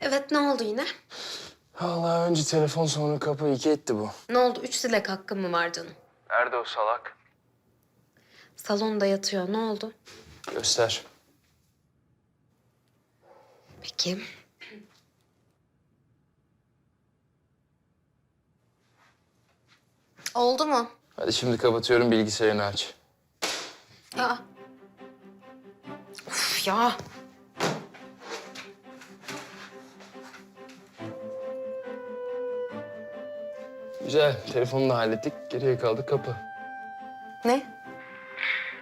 Evet ne oldu yine? Vallahi önce telefon sonra kapı iki etti bu. Ne oldu? Üç dilek hakkın mı var canım? Nerede o salak? Salonda yatıyor. Ne oldu? Göster. Peki. Oldu mu? Hadi şimdi kapatıyorum bilgisayarını aç. Aa. Uf ya. Güzel. Telefonu da hallettik. Geriye kaldı kapı. Ne?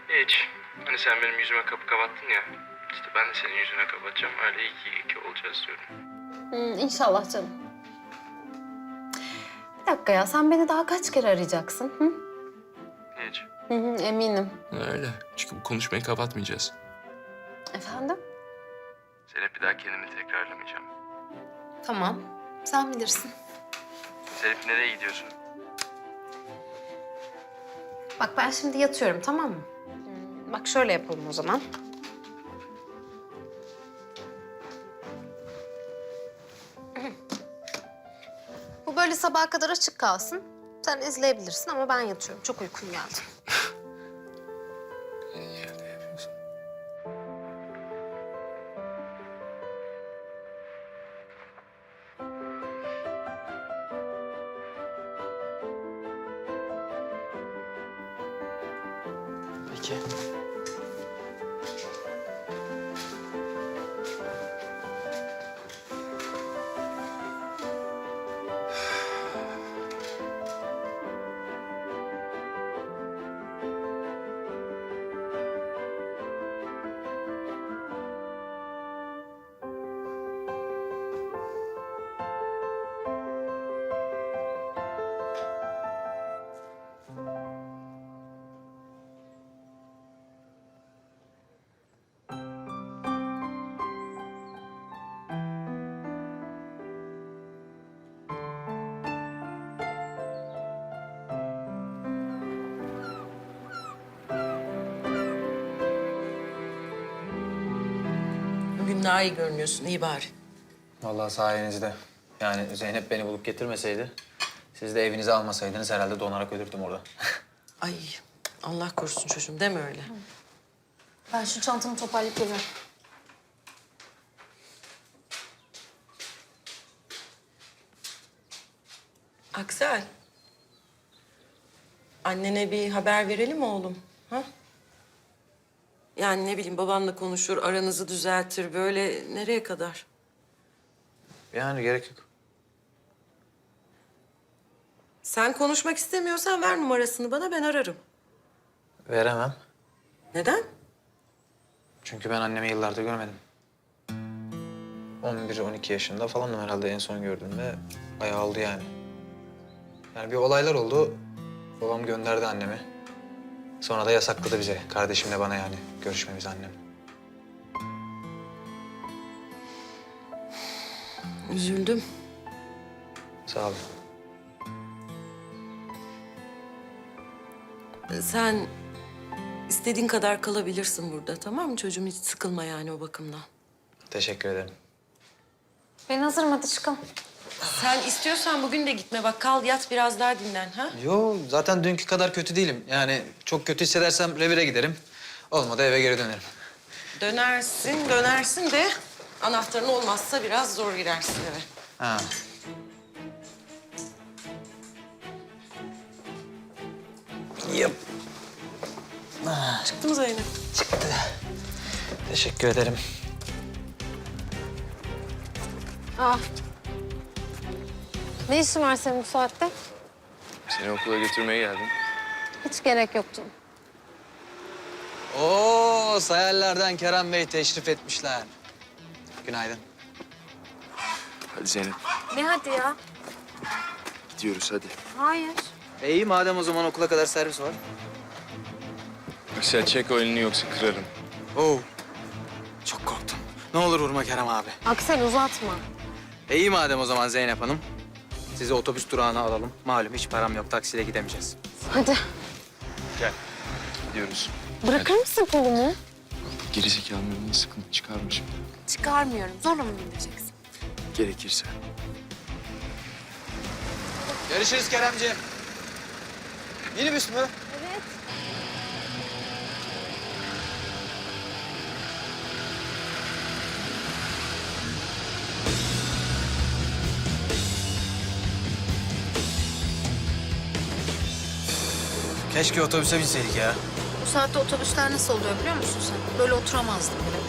Hiç. Hani sen benim yüzüme kapı kapattın ya. İşte ben de senin yüzüne kapatacağım. Öyle iki iki olacağız diyorum. Hmm, inşallah canım. Bir dakika ya sen beni daha kaç kere arayacaksın? Hı? Hiç. Hı hı, eminim. Öyle. Çünkü bu konuşmayı kapatmayacağız. Efendim? Zeynep bir daha kendimi tekrarlamayacağım. Tamam. Sen bilirsin. Zeynep nereye gidiyorsun? Bak ben şimdi yatıyorum tamam mı? Hmm, Bak şöyle yapalım o zaman. Bu böyle sabaha kadar açık kalsın. Sen izleyebilirsin ama ben yatıyorum. Çok uykum geldi. Peki. Bugün daha iyi görünüyorsun, iyi bari. Vallahi sayenizde. Yani Zeynep beni bulup getirmeseydi, siz de evinize almasaydınız herhalde donarak ölürdüm orada. Ay Allah korusun çocuğum deme öyle. Ben şu çantamı toparlayıp geliyorum. Aksel. Annene bir haber verelim mi oğlum? Ha? Yani ne bileyim babanla konuşur, aranızı düzeltir böyle nereye kadar? Yani gerek yok. Sen konuşmak istemiyorsan ver numarasını bana ben ararım. Veremem. Neden? Çünkü ben annemi yıllardır görmedim. 11-12 yaşında falanım herhalde en son gördüğümde. Bayağı oldu yani. Yani bir olaylar oldu. Babam gönderdi annemi. Sonra da yasakladı bize. Kardeşimle bana yani görüşmemiz annem. Üzüldüm. Sağ ol. Sen istediğin kadar kalabilirsin burada tamam mı çocuğum? Hiç sıkılma yani o bakımdan. Teşekkür ederim. Ben hazırım hadi çıkalım. Sen istiyorsan bugün de gitme bak kal yat biraz daha dinlen ha. Yo zaten dünkü kadar kötü değilim. Yani çok kötü hissedersem revire giderim. Olmadı eve geri dönerim. Dönersin, dönersin de anahtarın olmazsa biraz zor girersin eve. Ha. Yap. Çıktı mı Zeynep? Çıktı. Teşekkür ederim. Aa. Ne işin var senin bu saatte? Seni okula götürmeye geldim. Hiç gerek yoktu. Oo, sayarlardan Kerem Bey teşrif etmişler. Günaydın. Hadi Zeynep. Ne hadi ya? Gidiyoruz hadi. Hayır. E iyi madem o zaman okula kadar servis var. Sen çek o elini yoksa kırarım. Oo. Çok korktum. Ne olur vurma Kerem abi. Aksel uzatma. E iyi madem o zaman Zeynep Hanım. Sizi otobüs durağına alalım. Malum hiç param yok. Taksiyle gidemeyeceğiz. Hadi. Gel. Gidiyoruz. Bırakır mısın kolumu? Gerizekalı sıkıntı çıkarmışım. Çıkarmıyorum. Zorla mı bindireceksin? Gerekirse. Görüşürüz Keremciğim. Minibüs mü? Keşke otobüse binseydik ya. Bu saatte otobüsler nasıl oluyor biliyor musun sen? Böyle oturamazdım bile.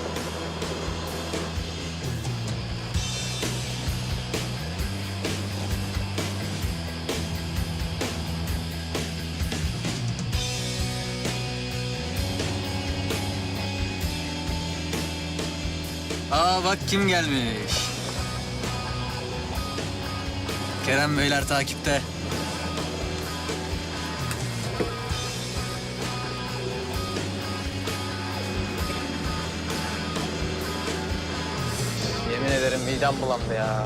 Aa bak kim gelmiş. Kerem Beyler takipte. Midem bulandı ya.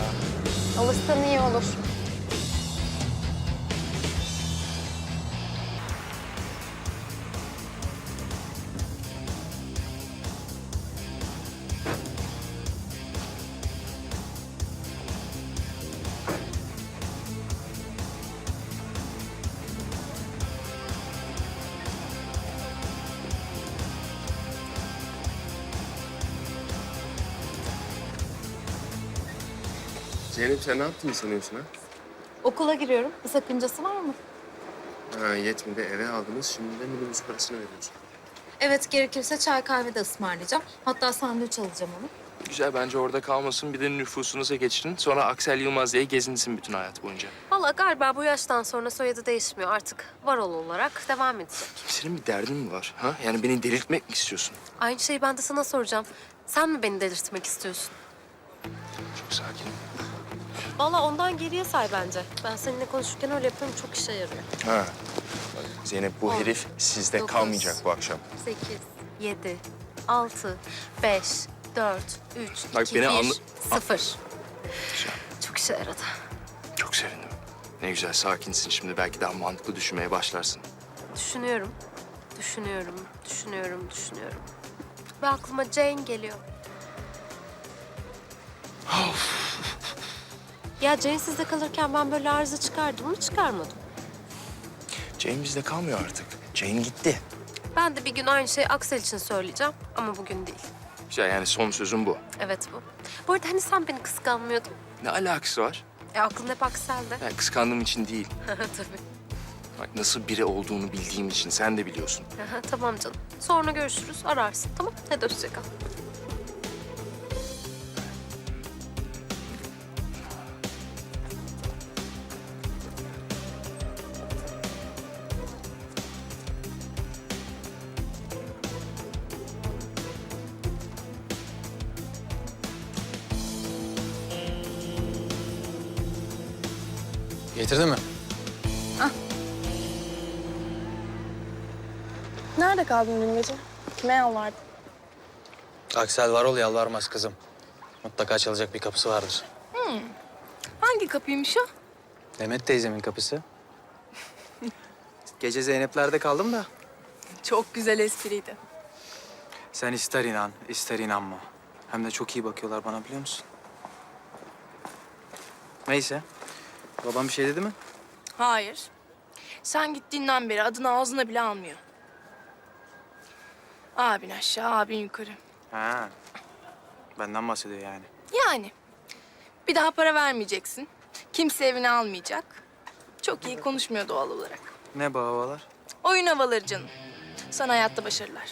Alışsan iyi olur. Zeynep sen ne yaptığını sanıyorsun ha? Okula giriyorum. Bir sakıncası var mı? Ha yetmedi eve aldınız şimdi de minibüs parasını veriyorsun. Evet gerekirse çay kahve de ısmarlayacağım. Hatta sandviç alacağım onu. Güzel bence orada kalmasın bir de nüfusunuza geçirin. Sonra Aksel Yılmaz diye gezinsin bütün hayat boyunca. Valla galiba bu yaştan sonra soyadı değişmiyor. Artık Varol olarak devam edecek. Senin bir derdin mi var? Ha? Yani beni delirtmek mi istiyorsun? Aynı şeyi ben de sana soracağım. Sen mi beni delirtmek istiyorsun? Çok sakin. Valla ondan geriye say bence. Ben seninle konuşurken öyle yapıyorum. Çok işe yarıyor. Ha. Zeynep bu On, herif sizde dokuz. kalmayacak bu akşam. Sekiz, yedi, altı, beş, dört, üç, Bak iki, beni bir, anla- sıfır. Güzel. Çok işe yaradı. Çok sevindim. Ne güzel sakinsin şimdi belki daha mantıklı düşünmeye başlarsın. Düşünüyorum, düşünüyorum, düşünüyorum, düşünüyorum. Ve aklıma Jane geliyor. Ya Jane sizde kalırken ben böyle arıza çıkardım mı çıkarmadım. Jane bizde kalmıyor artık. Jane gitti. Ben de bir gün aynı şeyi Aksel için söyleyeceğim ama bugün değil. Güzel yani son sözüm bu. Evet bu. Bu arada hani sen beni kıskanmıyordun. Ne alakası var? E aklın hep Aksel'de. Yani kıskandığım için değil. Tabii. Bak nasıl biri olduğunu bildiğim için sen de biliyorsun. Tamam canım. Sonra görüşürüz, ararsın. Tamam, hadi hoşça kal. Getirdin mi? Nerede kaldın dün gece? Kime yalvardın? Aksel Varol yalvarmaz kızım. Mutlaka çalacak bir kapısı vardır. Hangi kapıymış o? Demet teyzemin kapısı. Gece Zeynep'lerde kaldım da. Çok güzel espriydi. Sen ister inan, ister inanma. Hem de çok iyi bakıyorlar bana biliyor musun? Neyse. Babam bir şey dedi mi? Hayır. Sen gittiğinden beri adını ağzına bile almıyor. Abin aşağı, abin yukarı. Ha. Benden bahsediyor yani. Yani. Bir daha para vermeyeceksin. Kimse evine almayacak. Çok iyi konuşmuyor doğal olarak. Ne bu havalar? Oyun havaları canım. Sana hayatta başarılar.